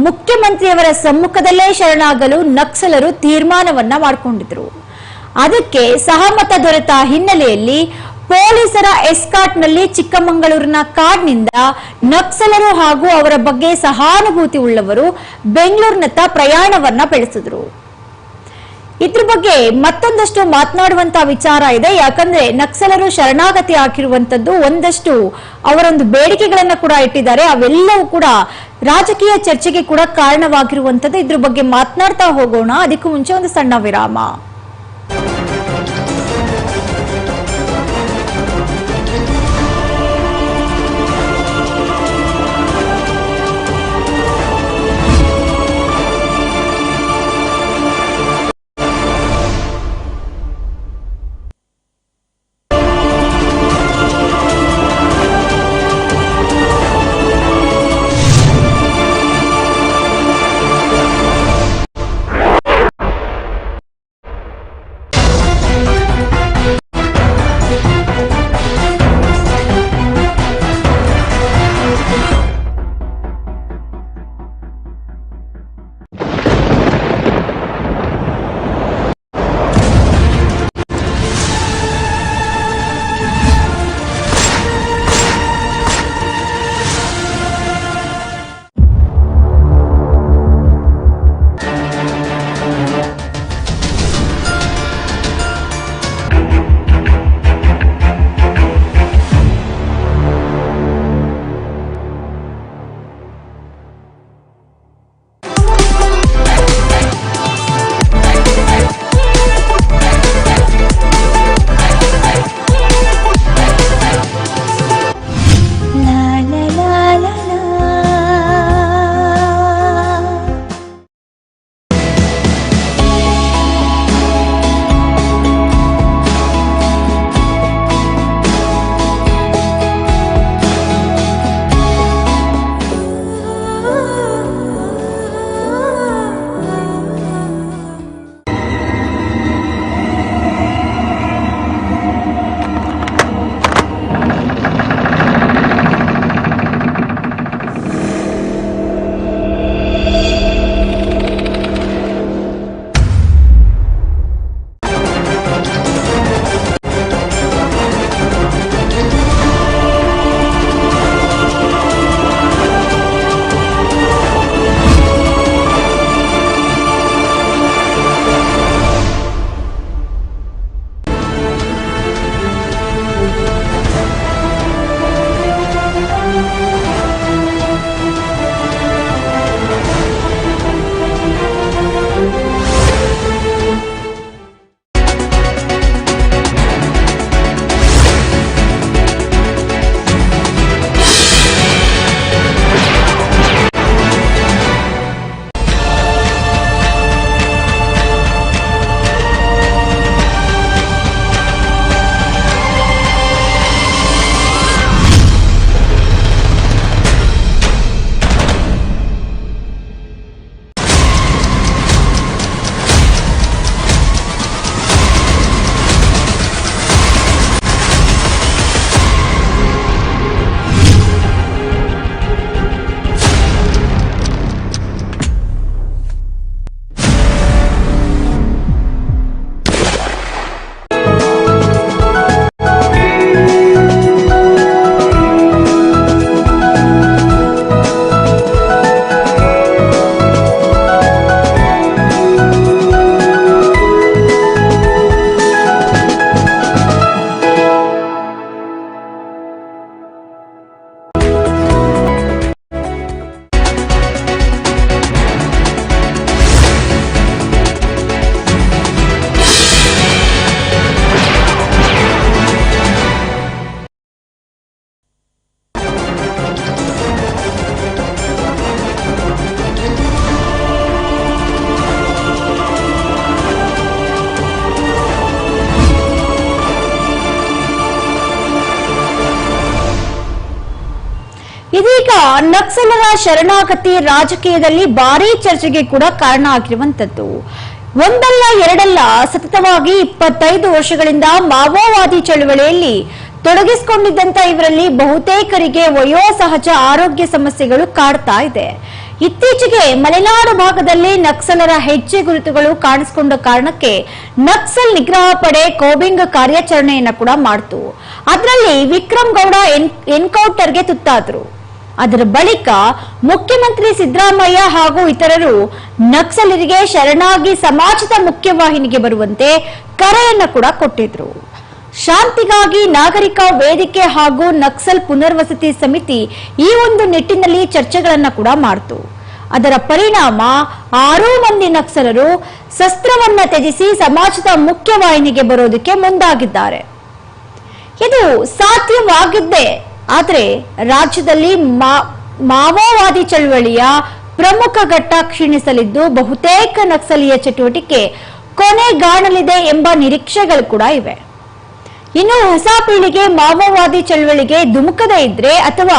ಮುಖ್ಯಮಂತ್ರಿಯವರ ಸಮ್ಮುಖದಲ್ಲೇ ಶರಣಾಗಲು ನಕ್ಸಲರು ತೀರ್ಮಾನವನ್ನ ಮಾಡಿಕೊಂಡಿದ್ರು. ಅದಕ್ಕೆ ಸಹಮತ ದೊರೆತ ಹಿನ್ನೆಲೆಯಲ್ಲಿ ಪೊಲೀಸರ ಎಸ್ಕಾಟ್ನಲ್ಲಿ ಚಿಕ್ಕಮಗಳೂರಿನ ಕಾಡ್ನಿಂದ ನಕ್ಸಲರು ಹಾಗೂ ಅವರ ಬಗ್ಗೆ ಸಹಾನುಭೂತಿ ಉಳ್ಳವರು ಬೆಂಗಳೂರಿನತ್ತ ಪ್ರಯಾಣವನ್ನ ಬೆಳೆಸಿದ್ರು. ಇದ್ರ ಬಗ್ಗೆ ಮತ್ತೊಂದಷ್ಟು ಮಾತನಾಡುವಂತ ವಿಚಾರ ಇದೆ. ಯಾಕಂದ್ರೆ ನಕ್ಸಲರು ಶರಣಾಗತಿ ಹಾಕಿರುವಂತದ್ದು ಒಂದಷ್ಟು ಅವರೊಂದು ಬೇಡಿಕೆಗಳನ್ನ ಕೂಡ ಇಟ್ಟಿದ್ದಾರೆ. ಅವೆಲ್ಲವೂ ಕೂಡ ರಾಜಕೀಯ ಚರ್ಚೆಗೆ ಕೂಡ ಕಾರಣವಾಗಿರುವಂತದ್ದು. ಇದ್ರ ಬಗ್ಗೆ ಮಾತನಾಡ್ತಾ ಹೋಗೋಣ. ಅದಕ್ಕೂ ಮುಂಚೆ ಒಂದು ಸಣ್ಣ ವಿರಾಮ. ಇದೀಗ ನಕ್ಸಲರ ಶರಣಾಗತಿ ರಾಜಕೀಯದಲ್ಲಿ ಭಾರೀ ಚರ್ಚೆಗೆ ಕೂಡ ಕಾರಣ ಆಗಿರುವಂತದ್ದು ಒಂದಲ್ಲ, ಎರಡಲ್ಲ, ಸತತವಾಗಿ ಇಪ್ಪತ್ತೈದು ವರ್ಷಗಳಿಂದ ಮಾವೋವಾದಿ ಚಳುವಳಿಯಲ್ಲಿ ತೊಡಗಿಸಿಕೊಂಡಿದ್ದಂತ ಇವರಲ್ಲಿ ಬಹುತೇಕರಿಗೆ ವಯೋಸಹಜ ಆರೋಗ್ಯ ಸಮಸ್ಯೆಗಳು ಕಾಡ್ತಾ ಇದೆ. ಇತ್ತೀಚೆಗೆ ಮಲೆನಾಡು ಭಾಗದಲ್ಲಿ ನಕ್ಸಲರ ಹೆಜ್ಜೆ ಗುರುತುಗಳು ಕಾಣಿಸಿಕೊಂಡ ಕಾರಣಕ್ಕೆ ನಕ್ಸಲ್ ನಿಗ್ರಹ ಪಡೆ ಕೋಬಿಂಗ್ ಕಾರ್ಯಾಚರಣೆಯನ್ನ ಕೂಡ ಮಾಡ್ತು. ಅದರಲ್ಲಿ ವಿಕ್ರಮ್ ಗೌಡ ಎನ್- ಎನ್ಕೌಂಟರ್ಗೆ ತುತ್ತಾದ್ರು. ಅದರ ಬಳಿಕ ಮುಖ್ಯಮಂತ್ರಿ ಸಿದ್ದರಾಮಯ್ಯ ಹಾಗೂ ಇತರರು ನಕ್ಸಲರಿಗೆ ಶರಣಾಗಿ ಸಮಾಜದ ಮುಖ್ಯವಾಹಿನಿಗೆ ಬರುವಂತೆ ಕರೆಯನ್ನ ಕೂಡ ಕೊಟ್ಟಿದ್ರು. ಶಾಂತಿಗಾಗಿ ನಾಗರಿಕ ವೇದಿಕೆ ಹಾಗೂ ನಕ್ಸಲ್ ಪುನರ್ವಸತಿ ಸಮಿತಿ ಈ ಒಂದು ನಿಟ್ಟಿನಲ್ಲಿ ಚರ್ಚೆಗಳನ್ನ ಕೂಡ ಮಾಡ್ತು. ಅದರ ಪರಿಣಾಮ ಆರೂ ಮಂದಿ ನಕ್ಸಲರು ಶಸ್ತ್ರವನ್ನ ತ್ಯಜಿಸಿ ಸಮಾಜದ ಮುಖ್ಯವಾಹಿನಿಗೆ ಬರೋದಕ್ಕೆ ಮುಂದಾಗಿದ್ದಾರೆ. ಇದು ಸಾಧ್ಯವಾಗಿದ್ದೇ ಆದ್ರೆ ರಾಜ್ಯದಲ್ಲಿ ಮಾವೋವಾದಿ ಚಳವಳಿಯ ಪ್ರಮುಖ ಘಟ್ಟ ಕ್ಷೀಣಿಸಲಿದ್ದು ಬಹುತೇಕ ನಕ್ಸಲೀಯ ಚಟುವಟಿಕೆ ಕೊನೆಗಾಣಲಿದೆ ಎಂಬ ನಿರೀಕ್ಷೆಗಳು ಕೂಡ ಇವೆ. ಇನ್ನು ಹೊಸ ಪೀಳಿಗೆ ಮಾವೋವಾದಿ ಚಳವಳಿಗೆ ಧುಮುಕದೇ ಇದ್ರೆ ಅಥವಾ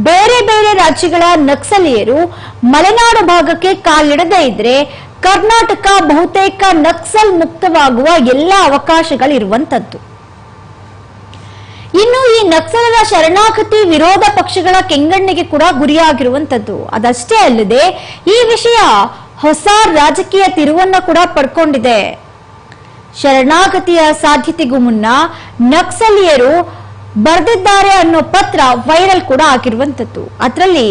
ಬೇರೆ ಬೇರೆ ರಾಜ್ಯಗಳ ನಕ್ಸಲೀಯರು ಮಲೆನಾಡು ಭಾಗಕ್ಕೆ ಕಾಲಿಡದೇ ಇದ್ರೆ ಕರ್ನಾಟಕ ಬಹುತೇಕ ನಕ್ಸಲ್ ಮುಕ್ತವಾಗುವ ಎಲ್ಲ ಅವಕಾಶಗಳಿರುವಂತದ್ದು ಇನ್ನು ಈ ನಕ್ಸಲರ ಶರಣಾಗತಿ ವಿರೋಧ ಪಕ್ಷಗಳ ಕೆಂಗಣ್ಣಿಗೆ ಕೂಡ ಗುರಿಯಾಗಿರುವಂತದ್ದು ಅದಷ್ಟೇ ಅಲ್ಲದೆ ಈ ವಿಷಯ ಹೊಸ ರಾಜಕೀಯ ತಿರುವನ್ನ ಕೂಡ ಪಡ್ಕೊಂಡಿದೆ. ಶರಣಾಗತಿಯ ಸಾಧ್ಯತೆಗೂ ಮುನ್ನ ನಕ್ಸಲೀಯರು ಬರೆದಿದ್ದಾರೆ ಅನ್ನೋ ಪತ್ರ ವೈರಲ್ ಕೂಡ ಆಗಿರುವಂತದ್ದು ಅದರಲ್ಲಿ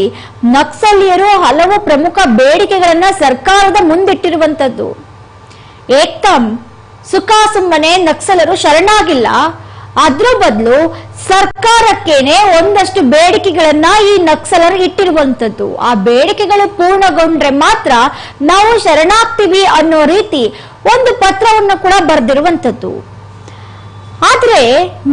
ನಕ್ಸಲೀಯರು ಹಲವು ಪ್ರಮುಖ ಬೇಡಿಕೆಗಳನ್ನ ಸರ್ಕಾರದ ಮುಂದಿಟ್ಟಿರುವಂತದ್ದು ಏಕ್ತಮ್ ಸುಖ ಸುಮ್ಮನೆ ನಕ್ಸಲರು ಶರಣಾಗಿಲ್ಲ. ಅದ್ರ ಬದಲು ಸರ್ಕಾರಕ್ಕೇನೆ ಒಂದಷ್ಟು ಬೇಡಿಕೆಗಳನ್ನ ಈ ನಕ್ಸಲರು ಇಟ್ಟಿರುವಂತದ್ದು ಆ ಬೇಡಿಕೆಗಳು ಪೂರ್ಣಗೊಂಡ್ರೆ ಮಾತ್ರ ನಾವು ಶರಣಾಗ್ತೀವಿ ಅನ್ನೋ ರೀತಿ ಒಂದು ಪತ್ರವನ್ನು ಕೂಡ ಬರೆದಿರುವಂತದ್ದು ಆದ್ರೆ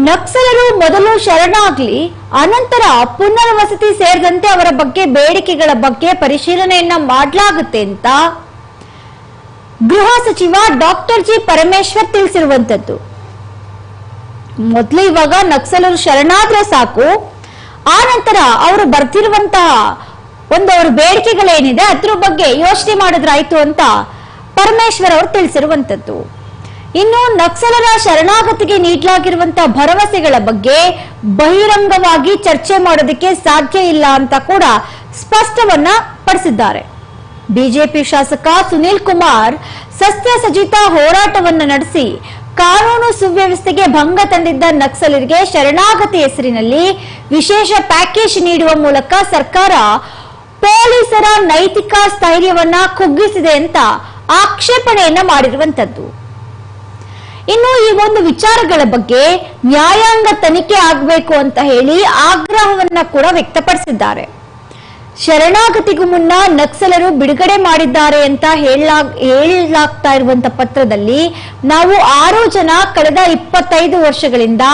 ನಕ್ಸಲರು ಮೊದಲು ಶರಣಾಗ್ಲಿ, ಅನಂತರ ಪುನರ್ವಸತಿ ಸೇರಿದಂತೆ ಅವರ ಬಗ್ಗೆ ಬೇಡಿಕೆಗಳ ಬಗ್ಗೆ ಪರಿಶೀಲನೆಯನ್ನ ಮಾಡಲಾಗುತ್ತೆ ಅಂತ ಗೃಹ ಸಚಿವ ಡಾಕ್ಟರ್ ಜಿ ಪರಮೇಶ್ವರ್ ತಿಳಿಸಿರುವಂತದ್ದು ಮೊದಲು ಇವಾಗ ನಕ್ಸಲರು ಶರಣಾದ್ರೆ ಸಾಕು. ಆ ನಂತರ ಅವರು ಬರ್ತಿರುವಂತಹ ಒಂದು ಅವ್ರ ಬೇಡಿಕೆಗಳೇನಿದೆ, ಅದ್ರ ಬಗ್ಗೆ ಯೋಚನೆ ಮಾಡಿದ್ರಾಯ್ತು ಅಂತ ಪರಮೇಶ್ವರ್ ಅವರು ತಿಳಿಸಿರುವಂತದ್ದು ಇನ್ನು ನಕ್ಸಲರ ಶರಣಾಗತಿಗೆ ನೀಡಲಾಗಿರುವಂತಹ ಭರವಸೆಗಳ ಬಗ್ಗೆ ಬಹಿರಂಗವಾಗಿ ಚರ್ಚೆ ಮಾಡೋದಕ್ಕೆ ಸಾಧ್ಯ ಇಲ್ಲ ಅಂತ ಕೂಡ ಸ್ಪಷ್ಟವನ್ನ ಪಡಿಸಿದ್ದಾರೆ. ಬಿಜೆಪಿ ಶಾಸಕ ಸುನೀಲ್ ಕುಮಾರ್ ಸಸ್ಯ ಸಜಿತ ಹೋರಾಟವನ್ನು ನಡೆಸಿ ಕಾನೂನು ಸುವ್ಯವಸ್ಥೆಗೆ ಭಂಗ ತಂದಿದ್ದ ನಕ್ಸಲರಿಗೆ ಶರಣಾಗತಿ ಹೆಸರಿನಲ್ಲಿ ವಿಶೇಷ ಪ್ಯಾಕೇಜ್ ನೀಡುವ ಮೂಲಕ ಸರ್ಕಾರ ಪೊಲೀಸರ ನೈತಿಕ ಸ್ಥೈರ್ಯವನ್ನ ಕುಗ್ಗಿಸಿದೆ ಅಂತ ಆಕ್ಷೇಪಣೆಯನ್ನ ಮಾಡಿರುವಂತದ್ದು. ಇನ್ನು ಈ ಒಂದು ವಿಚಾರಗಳ ಬಗ್ಗೆ ನ್ಯಾಯಾಂಗ ತನಿಖೆ ಆಗಬೇಕು ಅಂತ ಹೇಳಿ ಆಗ್ರಹವನ್ನ ಕೂಡ ವ್ಯಕ್ತಪಡಿಸಿದ್ದಾರೆ. ಶರಣಾಗತಿಗೂ ಮುನ್ನ ನಕ್ಸಲರು ಬಿಡುಗಡೆ ಮಾಡಿದ್ದಾರೆ ಅಂತ ಹೇಳಲಾಗ್ ಹೇಳಲಾಗ್ತಾ ಇರುವಂತ ಪತ್ರದಲ್ಲಿ ನಾವು ಆರು ಜನ ಕಳೆದ ಇಪ್ಪತ್ತೈದು ವರ್ಷಗಳಿಂದ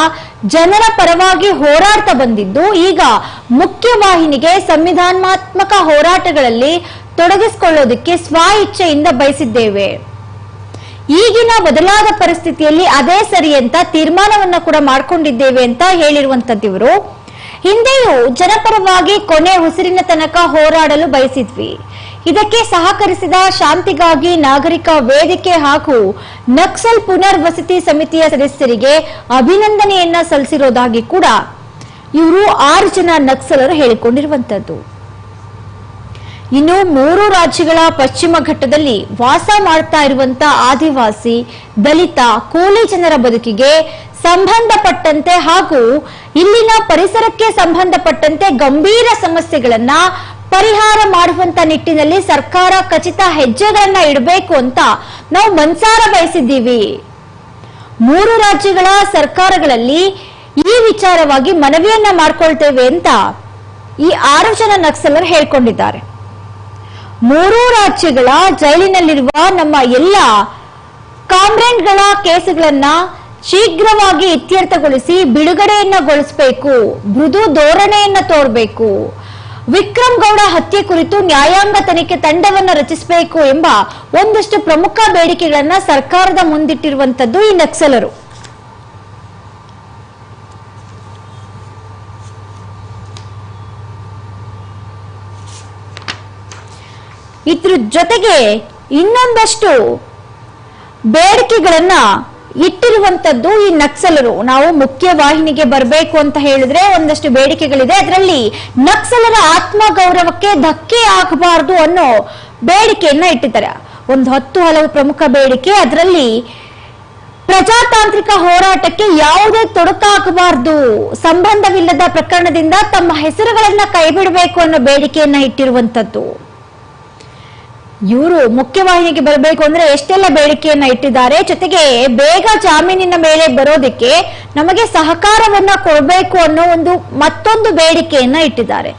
ಜನರ ಪರವಾಗಿ ಹೋರಾಡ್ತಾ ಬಂದಿದ್ದು, ಈಗ ಮುಖ್ಯವಾಹಿನಿಗೆ ಸಂವಿಧಾನಾತ್ಮಕ ಹೋರಾಟಗಳಲ್ಲಿ ತೊಡಗಿಸಿಕೊಳ್ಳೋದಕ್ಕೆ ಸ್ವ ಇಚ್ಛೆಯಿಂದ ಬಯಸಿದ್ದೇವೆ. ಈಗಿನ ಬದಲಾದ ಪರಿಸ್ಥಿತಿಯಲ್ಲಿ ಅದೇ ಸರಿ ಅಂತ ತೀರ್ಮಾನವನ್ನ ಕೂಡ ಮಾಡ್ಕೊಂಡಿದ್ದೇವೆ ಅಂತ ಹೇಳಿರುವಂತದ್ದು ಇವರು ಹಿಂದೆಯೂ ಜನಪರವಾಗಿ ಕೊನೆ ಉಸಿರಿನ ತನಕ ಹೋರಾಡಲು ಬಯಸಿದ್ವಿ. ಇದಕ್ಕೆ ಸಹಕರಿಸಿದ ಶಾಂತಿಗಾಗಿ ನಾಗರಿಕ ವೇದಿಕೆ ಹಾಗೂ ನಕ್ಸಲ್ ಪುನರ್ವಸತಿ ಸಮಿತಿಯ ಸದಸ್ಯರಿಗೆ ಅಭಿನಂದನೆಯನ್ನ ಸಲ್ಲಿಸಿರೋದಾಗಿ ಕೂಡ ಇವರು ಆರು ಜನ ನಕ್ಸಲರು ಹೇಳಿಕೊಂಡಿರುವಂತದ್ದು. ಇನ್ನು ಮೂರು ರಾಜ್ಯಗಳ ಪಶ್ಚಿಮ ಘಟ್ಟದಲ್ಲಿ ವಾಸ ಮಾಡ್ತಾ ಇರುವಂತ ಆದಿವಾಸಿ, ದಲಿತ, ಕೂಲಿ ಜನರ ಬದುಕಿಗೆ ಸಂಬಂಧಪಟ್ಟಂತೆ ಹಾಗೂ ಇಲ್ಲಿನ ಪರಿಸರಕ್ಕೆ ಸಂಬಂಧಪಟ್ಟಂತೆ ಗಂಭೀರ ಸಮಸ್ಯೆಗಳನ್ನ ಪರಿಹಾರ ಮಾಡುವಂತ ನಿಟ್ಟಿನಲ್ಲಿ ಸರ್ಕಾರ ಖಚಿತ ಹೆಜ್ಜೆಗಳನ್ನ ಇಡಬೇಕು ಅಂತ ನಾವು ಮನ್ಸಾರ ಬಯಸಿದ್ದೀವಿ. ಮೂರು ರಾಜ್ಯಗಳ ಸರ್ಕಾರಗಳಲ್ಲಿ ಈ ವಿಚಾರವಾಗಿ ಮನವಿಯನ್ನ ಮಾಡ್ಕೊಳ್ತೇವೆ ಅಂತ ಈ ಆರು ಜನ ನಕ್ಸಲರು ಹೇಳ್ಕೊಂಡಿದ್ದಾರೆ. ಮೂರೂ ರಾಜ್ಯಗಳ ಜೈಲಿನಲ್ಲಿರುವ ನಮ್ಮ ಎಲ್ಲ ಕಾಮ್ರೇಡ್ಗಳ ಕೇಸುಗಳನ್ನ ಶೀಘ್ರವಾಗಿ ಇತ್ಯರ್ಥಗೊಳಿಸಿ ಬಿಡುಗಡೆಯನ್ನಗೊಳಿಸಬೇಕು ಮೃದು ಧೋರಣೆಯನ್ನ ತೋರ್ಬೇಕು. ವಿಕ್ರಮ್ ಗೌಡ ಹತ್ಯೆ ಕುರಿತು ನ್ಯಾಯಾಂಗ ತನಿಖೆ ತಂಡವನ್ನು ರಚಿಸಬೇಕು ಎಂಬ ಒಂದಷ್ಟು ಪ್ರಮುಖ ಬೇಡಿಕೆಗಳನ್ನ ಸರ್ಕಾರದ ಮುಂದಿಟ್ಟಿರುವಂತದ್ದು ಈ ನಕ್ಸಲರು. ಇದ್ರ ಜೊತೆಗೆ ಇನ್ನೊಂದಷ್ಟು ಬೇಡಿಕೆಗಳನ್ನ ಇಟ್ಟಿರುವಂತದ್ದು ಈ ನಕ್ಸಲರು. ನಾವು ಮುಖ್ಯ ವಾಹಿನಿಗೆ ಬರಬೇಕು ಅಂತ ಹೇಳಿದ್ರೆ ಒಂದಷ್ಟು ಬೇಡಿಕೆಗಳಿದೆ. ಅದರಲ್ಲಿ ನಕ್ಸಲರ ಆತ್ಮಗೌರವಕ್ಕೆ ಧಕ್ಕೆ ಆಗಬಾರದು ಅನ್ನೋ ಬೇಡಿಕೆಯನ್ನ ಇಟ್ಟಿದ್ದಾರೆ. ಒಂದು ಹತ್ತು ಹಲವು ಪ್ರಮುಖ ಬೇಡಿಕೆ, ಅದರಲ್ಲಿ ಪ್ರಜಾತಾಂತ್ರಿಕ ಹೋರಾಟಕ್ಕೆ ಯಾವುದೇ ತೊಡಕಾಗಬಾರದು. ಸಂಬಂಧವಿಲ್ಲದ ಪ್ರಕರಣದಿಂದ ತಮ್ಮ ಹೆಸರುಗಳನ್ನ ಕೈಬಿಡಬೇಕು ಅನ್ನೋ ಬೇಡಿಕೆಯನ್ನ ಇಟ್ಟಿರುವಂತದ್ದು. ಇವರು ಮುಖ್ಯವಾಹಿನಿಗೆ ಬರಬೇಕು ಅಂದ್ರೆ ಎಷ್ಟೆಲ್ಲ ಬೇಡಿಕೆಯನ್ನ ಇಟ್ಟಿದ್ದಾರೆ. ಜೊತೆಗೆ ಬೇಗ ಜಾಮೀನಿನ ಮೇಲೆ ಬರೋದಕ್ಕೆ ನಮಗೆ ಸಹಕಾರವನ್ನ ಕೊಡಬೇಕು ಅನ್ನೋ ಒಂದು ಮತ್ತೊಂದು ಬೇಡಿಕೆಯನ್ನ ಇಟ್ಟಿದ್ದಾರೆ.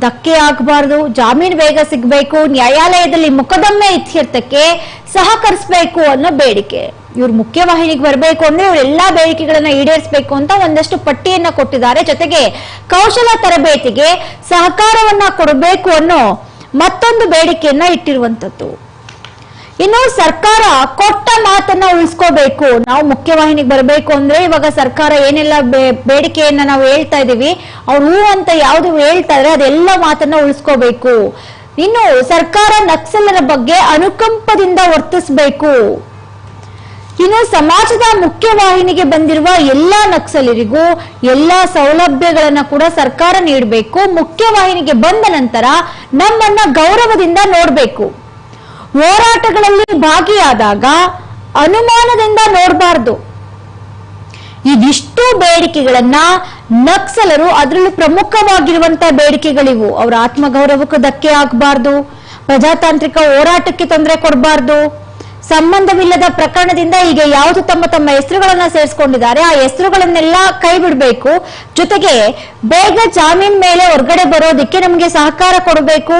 ಧಕ್ಕೆ ಆಗಬಾರ್ದು, ಜಾಮೀನು ಬೇಗ ಸಿಗಬೇಕು, ನ್ಯಾಯಾಲಯದಲ್ಲಿ ಮೊಕದ್ದಮೆ ಇತ್ಯರ್ಥಕ್ಕೆ ಸಹಕರಿಸಬೇಕು ಅನ್ನೋ ಬೇಡಿಕೆ. ಇವ್ರು ಮುಖ್ಯವಾಹಿನಿಗೆ ಬರಬೇಕು ಅಂದ್ರೆ ಇವರೆಲ್ಲಾ ಬೇಡಿಕೆಗಳನ್ನ ಈಡೇರಿಸಬೇಕು ಅಂತ ಒಂದಷ್ಟು ಪಟ್ಟಿಯನ್ನ ಕೊಟ್ಟಿದ್ದಾರೆ. ಜೊತೆಗೆ ಕೌಶಲ ತರಬೇತಿಗೆ ಸಹಕಾರವನ್ನ ಕೊಡಬೇಕು ಅನ್ನೋ ಮತ್ತೊಂದು ಬೇಡಿಕೆಯನ್ನ ಇಟ್ಟಿರುವಂತದ್ದು ಇನ್ನು ಸರ್ಕಾರ ಕೊಟ್ಟ ಮಾತನ್ನ ಉಳಿಸ್ಕೋಬೇಕು. ನಾವು ಮುಖ್ಯವಾಹಿನಿಗೆ ಬರಬೇಕು ಅಂದ್ರೆ ಇವಾಗ ಸರ್ಕಾರ ಏನೆಲ್ಲ ಬೇಡಿಕೆಯನ್ನ ನಾವು ಹೇಳ್ತಾ ಇದೀವಿ, ಅವ್ರು ಹೂ ಅಂತ ಯಾವ್ದು ಹೇಳ್ತಾ ಇದ್ರೆ ಅದೆಲ್ಲ ಮಾತನ್ನ ಉಳಿಸ್ಕೋಬೇಕು. ಇನ್ನು ಸರ್ಕಾರ ನಕ್ಸಲರ ಬಗ್ಗೆ ಅನುಕಂಪದಿಂದ ವರ್ತಿಸಬೇಕು. ಇನ್ನು ಸಮಾಜದ ಮುಖ್ಯವಾಹಿನಿಗೆ ಬಂದಿರುವ ಎಲ್ಲಾ ನಕ್ಸಲರಿಗೂ ಎಲ್ಲಾ ಸೌಲಭ್ಯಗಳನ್ನ ಕೂಡ ಸರ್ಕಾರ ನೀಡಬೇಕು. ಮುಖ್ಯವಾಹಿನಿಗೆ ಬಂದ ನಂತರ ನಮ್ಮನ್ನ ಗೌರವದಿಂದ ನೋಡ್ಬೇಕು. ಹೋರಾಟಗಳಲ್ಲಿ ಭಾಗಿಯಾದಾಗ ಅನುಮಾನದಿಂದ ನೋಡಬಾರ್ದು. ಇದಿಷ್ಟು ಬೇಡಿಕೆಗಳನ್ನ ನಕ್ಸಲರು ಅದರಲ್ಲೂ ಪ್ರಮುಖವಾಗಿರುವಂತ ಬೇಡಿಕೆಗಳಿವು. ಅವರ ಆತ್ಮಗೌರವಕ್ಕೂ ಧಕ್ಕೆ ಆಗಬಾರ್ದು. ಪ್ರಜಾತಾಂತ್ರಿಕ ಹೋರಾಟಕ್ಕೆ ತೊಂದರೆ ಕೊಡಬಾರ್ದು. ಸಂಬಂಧವಿಲ್ಲದ ಪ್ರಕರಣದಿಂದ ಈಗ ಯಾವುದು ತಮ್ಮ ತಮ್ಮ ಹೆಸರುಗಳನ್ನ ಸೇರಿಸ್ಕೊಂಡಿದ್ದಾರೆ, ಆ ಹೆಸರುಗಳನ್ನೆಲ್ಲ ಕೈ ಬಿಡಬೇಕು ಜೊತೆಗೆ ಬೇಗ ಜಾಮೀನ್ ಮೇಲೆ ಹೊರಗಡೆ ಬರೋದಕ್ಕೆ ನಮಗೆ ಸಹಕಾರ ಕೊಡಬೇಕು.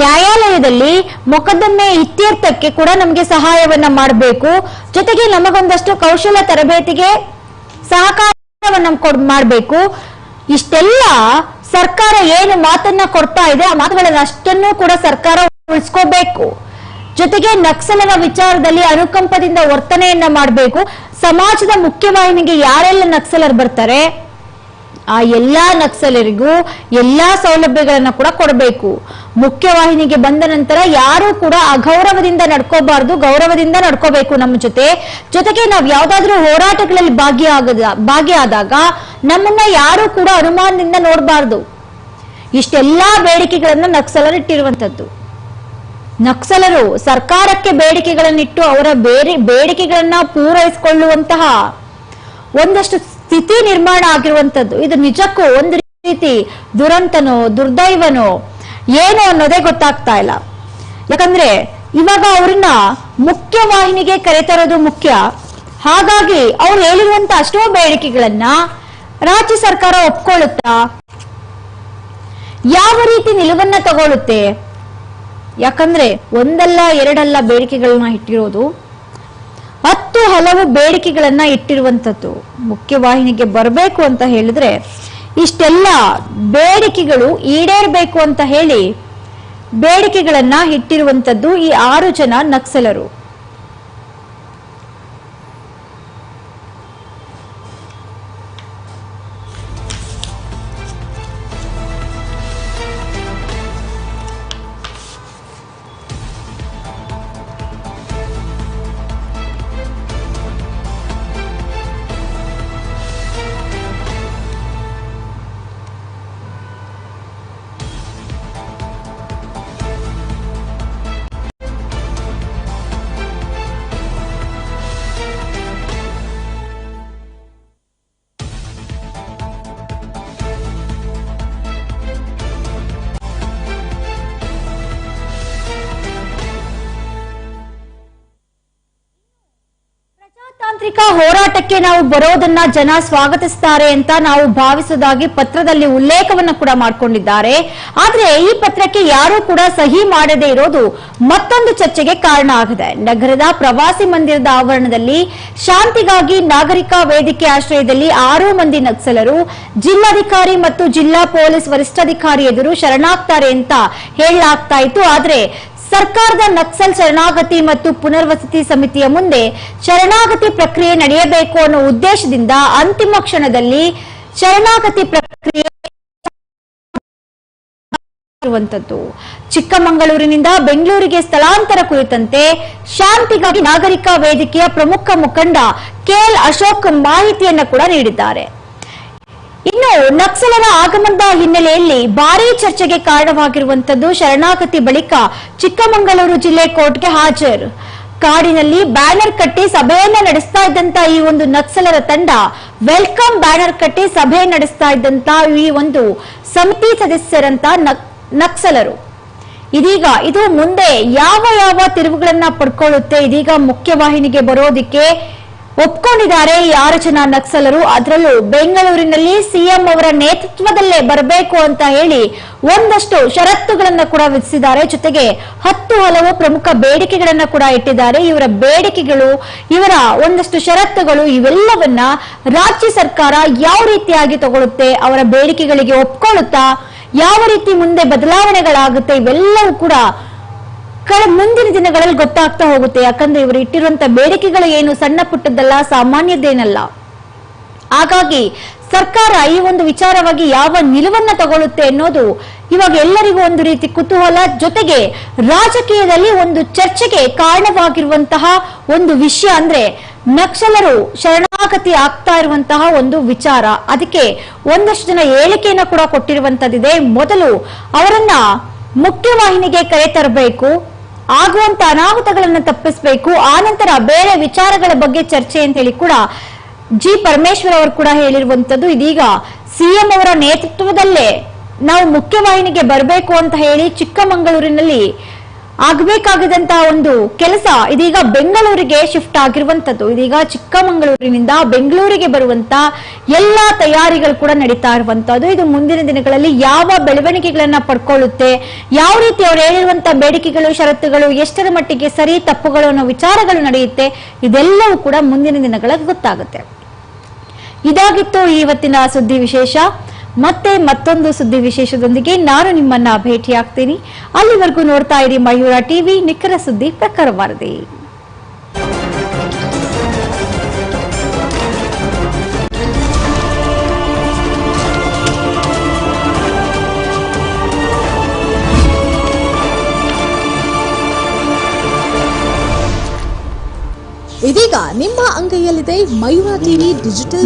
ನ್ಯಾಯಾಲಯದಲ್ಲಿ ಮೊಕದ್ದಮೆ ಇತ್ಯರ್ಥಕ್ಕೆ ಕೂಡ ನಮಗೆ ಸಹಾಯವನ್ನ ಮಾಡಬೇಕು. ಜೊತೆಗೆ ನಮಗೊಂದಷ್ಟು ಕೌಶಲ ತರಬೇತಿಗೆ ಸಹಕಾರವನ್ನ ಮಾಡಬೇಕು. ಇಷ್ಟೆಲ್ಲ ಸರ್ಕಾರ ಏನು ಮಾತನ್ನ ಕೊಡ್ತಾ ಇದೆ, ಆ ಮಾತುಗಳನ್ನ ಅಷ್ಟನ್ನು ಕೂಡ ಸರ್ಕಾರ ಉಳಿಸ್ಕೋಬೇಕು. ಜೊತೆಗೆ ನಕ್ಸಲರ ವಿಚಾರದಲ್ಲಿ ಅನುಕಂಪದಿಂದ ವರ್ತನೆಯನ್ನ ಮಾಡಬೇಕು. ಸಮಾಜದ ಮುಖ್ಯವಾಹಿನಿಗೆ ಯಾರೆಲ್ಲ ನಕ್ಸಲರು ಬರ್ತಾರೆ? ಆ ಎಲ್ಲಾ ನಕ್ಸಲರಿಗೂ ಎಲ್ಲಾ ಸೌಲಭ್ಯಗಳನ್ನ ಕೂಡ ಕೊಡಬೇಕು. ಮುಖ್ಯವಾಹಿನಿಗೆ ಬಂದ ನಂತರ ಯಾರು ಕೂಡ ಅಗೌರವದಿಂದ ನಡ್ಕೋಬಾರ್ದು, ಗೌರವದಿಂದ ನಡ್ಕೋಬೇಕು ನಮ್ಮ ಜೊತೆ. ಜೊತೆಗೆ ನಾವ್ ಯಾವ್ದಾದ್ರೂ ಹೋರಾಟಗಳಲ್ಲಿ ಭಾಗಿಯಾಗದ ಭಾಗಿಯಾದಾಗ ನಮ್ಮನ್ನ ಯಾರು ಕೂಡ ಅನುಮಾನದಿಂದ ನೋಡಬಾರ್ದು. ಇಷ್ಟೆಲ್ಲಾ ಬೇಡಿಕೆಗಳನ್ನ ನಕ್ಸಲರ್ ಇಟ್ಟಿರುವಂತದ್ದು ನಕ್ಸಲರು ಸರ್ಕಾರಕ್ಕೆ ಬೇಡಿಕೆಗಳನ್ನಿಟ್ಟು ಅವರ ಬೇರೆ ಬೇಡಿಕೆಗಳನ್ನ ಪೂರೈಸಿಕೊಳ್ಳುವಂತಹ ಒಂದಷ್ಟು ಸ್ಥಿತಿ ನಿರ್ಮಾಣ ಆಗಿರುವಂತದ್ದು ಇದು ನಿಜಕ್ಕೂ ಒಂದು ರೀತಿ ದುರಂತನೋ, ದುರ್ದೈವನೋ ಏನು ಅನ್ನೋದೇ ಗೊತ್ತಾಗ್ತಾ ಇಲ್ಲ. ಯಾಕಂದ್ರೆ ಇವಾಗ ಅವ್ರನ್ನ ಮುಖ್ಯವಾಹಿನಿಗೆ ಕರೆತರೋದು ಮುಖ್ಯ. ಹಾಗಾಗಿ ಅವ್ರು ಹೇಳಿರುವಂತ ಅಷ್ಟೋ ಬೇಡಿಕೆಗಳನ್ನ ರಾಜ್ಯ ಸರ್ಕಾರ ಒಪ್ಕೊಳ್ಳುತ್ತಾ, ಯಾವ ರೀತಿ ನಿಲುವನ್ನ ತಗೊಳುತ್ತೆ ಯಾಕಂದ್ರೆ ಒಂದಲ್ಲ ಎರಡಲ್ಲ ಬೇಡಿಕೆಗಳನ್ನ ಇಟ್ಟಿರೋದು ಹತ್ತು ಹಲವು ಬೇಡಿಕೆಗಳನ್ನ ಇಟ್ಟಿರುವಂತದ್ದು ಮುಖ್ಯವಾಹಿನಿಗೆ ಬರಬೇಕು ಅಂತ ಹೇಳಿದ್ರೆ, ಇಷ್ಟೆಲ್ಲ ಬೇಡಿಕೆಗಳು ಈಡೇರಬೇಕು ಅಂತ ಹೇಳಿ ಬೇಡಿಕೆಗಳನ್ನ ಇಟ್ಟಿರುವಂತದ್ದು ಈ ಆರು ಜನ ನಕ್ಸಲರು. ಹೋರಾಟಕ್ಕೆ ನಾವು ಬರೋದನ್ನ ಜನ ಸ್ವಾಗತಿಸ್ತಾರೆ ಅಂತ ನಾವು ಭಾವಿಸುವುದಾಗಿ ಪತ್ರದಲ್ಲಿ ಉಲ್ಲೇಖವನ್ನ ಕೂಡ ಮಾಡಿಕೊಂಡಿದ್ದಾರೆ. ಆದ್ರೆ ಈ ಪತ್ರಕ್ಕೆ ಯಾರೂ ಕೂಡ ಸಹಿ ಮಾಡದೇ ಇರೋದು ಮತ್ತೊಂದು ಚರ್ಚೆಗೆ ಕಾರಣ ಆಗಿದೆ. ನಗರದ ಪ್ರವಾಸಿ ಮಂದಿರದ ಆವರಣದಲ್ಲಿ ಶಾಂತಿಗಾಗಿ ನಾಗರಿಕ ವೇದಿಕೆ ಆಶ್ರಯದಲ್ಲಿ ಆರು ಮಂದಿ ನಕ್ಸಲರು ಜಿಲ್ಲಾಧಿಕಾರಿ ಮತ್ತು ಜಿಲ್ಲಾ ಪೊಲೀಸ್ ವರಿಷ್ಠಾಧಿಕಾರಿ ಎದುರು ಶರಣಾಗ್ತಾರೆ ಅಂತ ಹೇಳಲಾಗ್ತಾ ಇತ್ತು. ಆದ್ರೆ ಸರ್ಕಾರದ ನಕ್ಸಲ್ ಶರಣಾಗತಿ ಮತ್ತು ಪುನರ್ವಸತಿ ಸಮಿತಿಯ ಮುಂದೆ ಶರಣಾಗತಿ ಪ್ರಕ್ರಿಯೆ ನಡೆಯಬೇಕು ಅನ್ನೋ ಉದ್ದೇಶದಿಂದ ಅಂತಿಮ ಕ್ಷಣದಲ್ಲಿ ಶರಣಾಗತಿ ಪ್ರಕ್ರಿಯೆ ಚಿಕ್ಕಮಗಳೂರಿನಿಂದ ಬೆಂಗಳೂರಿಗೆ ಸ್ಥಳಾಂತರ ಕುರಿತಂತೆ ಶಾಂತಿಗಾಗಿ ನಾಗರಿಕ ವೇದಿಕೆಯ ಪ್ರಮುಖ ಮುಖಂಡ ಕೆಎಲ್ ಅಶೋಕ್ ಮಾಹಿತಿಯನ್ನು ಕೂಡ ನೀಡಿದ್ದಾರೆ. ಇನ್ನು ನಕ್ಸಲರ ಆಗಮನದ ಹಿನ್ನೆಲೆಯಲ್ಲಿ ಭಾರೀ ಚರ್ಚೆಗೆ ಕಾರಣವಾಗಿರುವಂತದ್ದು ಶರಣಾಗತಿ ಬಳಿಕ ಚಿಕ್ಕಮಗಳೂರು ಜಿಲ್ಲೆ ಕೋರ್ಟ್ಗೆ ಹಾಜರು. ಕಾಡಿನಲ್ಲಿ ಬ್ಯಾನರ್ ಕಟ್ಟಿ ಸಭೆಯನ್ನ ನಡೆಸ್ತಾ ಇದ್ದಂತ ಈ ಒಂದು ನಕ್ಸಲರ ತಂಡ ವೆಲ್ಕಮ್ ಬ್ಯಾನರ್ ಕಟ್ಟಿ ಸಭೆ ನಡೆಸ್ತಾ ಇದ್ದಂತ ಈ ಒಂದು ಸಮಿತಿ ಸದಸ್ಯರಂತ ನಕ್- ನಕ್ಸಲರು. ಇದೀಗ ಇದು ಮುಂದೆ ಯಾವ ಯಾವ ತಿರುವುಗಳನ್ನ ಪಡ್ಕೊಳ್ಳುತ್ತೆ, ಇದೀಗ ಮುಖ್ಯವಾಹಿನಿಗೆ ಬರೋದಿಕ್ಕೆ ಒಪ್ಕೊಂಡಿದ್ದಾರೆ. ಈ ಆರು ಜನ ನಕ್ಸಲರು ಅದರಲ್ಲೂ ಬೆಂಗಳೂರಿನಲ್ಲಿ ಸಿಎಂ ಅವರ ನೇತೃತ್ವದಲ್ಲೇ ಬರಬೇಕು ಅಂತ ಹೇಳಿ ಒಂದಷ್ಟು ಷರತ್ತುಗಳನ್ನ ಕೂಡ ವಿಧಿಸಿದ್ದಾರೆ. ಜೊತೆಗೆ ಹತ್ತು ಹಲವು ಪ್ರಮುಖ ಬೇಡಿಕೆಗಳನ್ನ ಕೂಡ ಇಟ್ಟಿದ್ದಾರೆ. ಇವರ ಬೇಡಿಕೆಗಳು, ಇವರ ಒಂದಷ್ಟು ಷರತ್ತುಗಳು ಇವೆಲ್ಲವನ್ನ ರಾಜ್ಯ ಸರ್ಕಾರ ಯಾವ ರೀತಿಯಾಗಿ ತಗೊಳ್ಳುತ್ತೆ, ಅವರ ಬೇಡಿಕೆಗಳಿಗೆ ಒಪ್ಕೊಳ್ಳುತ್ತಾ, ಯಾವ ರೀತಿ ಮುಂದೆ ಬದಲಾವಣೆಗಳಾಗುತ್ತೆ, ಇವೆಲ್ಲವೂ ಕೂಡ ಕಳ ಮುಂದಿನ ದಿನಗಳಲ್ಲಿ ಗೊತ್ತಾಗ್ತಾ ಹೋಗುತ್ತೆ, ಯಾಕಂದ್ರೆ ಇವರು ಇಟ್ಟಿರುವಂತ ಬೇಡಿಕೆಗಳು ಏನು, ಸಣ್ಣ ಪುಟ್ಟದ್ದಲ್ಲ ಸಾಮಾನ್ಯದೇನಲ್ಲ ಹಾಗಾಗಿ ಸರ್ಕಾರ ಈ ಒಂದು ವಿಚಾರವಾಗಿ ಯಾವ ನಿಲುವನ್ನ ತಗೊಳ್ಳುತ್ತೆ ಅನ್ನೋದು ಇವಾಗ ಎಲ್ಲರಿಗೂ ಒಂದು ರೀತಿ ಕುತೂಹಲ, ಜೊತೆಗೆ ರಾಜಕೀಯದಲ್ಲಿ ಒಂದು ಚರ್ಚೆಗೆ ಕಾರಣವಾಗಿರುವಂತಹ ಒಂದು ವಿಷಯ ಅಂದ್ರೆ ನಕ್ಸಲರು ಶರಣಾಗತಿ ಆಗ್ತಾ ಇರುವಂತಹ ಒಂದು ವಿಚಾರ. ಅದಕ್ಕೆ ಒಂದಷ್ಟು ಜನ ಹೇಳಿಕೆಯನ್ನ ಕೂಡ ಕೊಟ್ಟಿರುವಂತದ್ದಿದೆ. ಮೊದಲು ಅವರನ್ನ ಮುಖ್ಯವಾಹಿನಿಗೆ ಕರೆ ತರಬೇಕು ಆಗುವಂತ ಅನಾಹುತಗಳನ್ನ ತಪ್ಪಿಸಬೇಕು ಆನಂತರ ಬೇರೆ ವಿಚಾರಗಳ ಬಗ್ಗೆ ಚರ್ಚೆ ಅಂತ ಹೇಳಿ ಕೂಡ ಜಿ ಪರಮೇಶ್ವರ್ ಅವರು ಕೂಡ ಹೇಳಿರುವಂತದ್ದು ಇದೀಗ ಸಿಎಂ ಅವರ ನೇತೃತ್ವದಲ್ಲೇ ನಾವು ಮುಖ್ಯವಾಹಿನಿಗೆ ಬರಬೇಕು ಅಂತ ಹೇಳಿ ಚಿಕ್ಕಮಗಳೂರಿನಲ್ಲಿ ಆಗ್ಬೇಕಾಗಿದ್ದಂತಹ ಒಂದು ಕೆಲಸ ಇದೀಗ ಬೆಂಗಳೂರಿಗೆ ಶಿಫ್ಟ್ ಆಗಿರುವಂತದ್ದು. ಇದೀಗ ಚಿಕ್ಕಮಗಳೂರಿನಿಂದ ಬೆಂಗಳೂರಿಗೆ ಬರುವಂತ ಎಲ್ಲಾ ತಯಾರಿಗಳು ಕೂಡ ನಡೀತಾ ಇರುವಂತದ್ದು. ಇದು ಮುಂದಿನ ದಿನಗಳಲ್ಲಿ ಯಾವ ಬೆಳವಣಿಗೆಗಳನ್ನ ಪಡ್ಕೊಳ್ಳುತ್ತೆ, ಯಾವ ರೀತಿ ಅವ್ರು ಹೇಳಿರುವಂತ ಬೇಡಿಕೆಗಳು, ಷರತ್ತುಗಳು, ಎಷ್ಟರ ಮಟ್ಟಿಗೆ ಸರಿ, ತಪ್ಪುಗಳು ಅನ್ನೋ ವಿಚಾರಗಳು ನಡೆಯುತ್ತೆ, ಇದೆಲ್ಲವೂ ಕೂಡ ಮುಂದಿನ ದಿನಗಳಲ್ಲಿ ಗೊತ್ತಾಗುತ್ತೆ. ಇದಾಗಿತ್ತು ಇವತ್ತಿನ ಸುದ್ದಿ ವಿಶೇಷ. ಮತ್ತೆ ಮತ್ತೊಂದು ಸುದ್ದಿ ವಿಶೇಷದೊಂದಿಗೆ ನಾನು ನಿಮ್ಮನ್ನ ಭೇಟಿಯಾಗ್ತೀನಿ. ಅಲ್ಲಿವರೆಗೂ ನೋಡ್ತಾ ಇರಿ ಮಯೂರ ಟಿವಿ, ನಿಖರ ಸುದ್ದಿ ಪ್ರಖರ ವರದಿ ಇದೀಗ ನಿಮ್ಮ ಅಂಗೈಯಲ್ಲಿದೆ ಮಯೂರ ಟಿವಿ ಡಿಜಿಟಲ್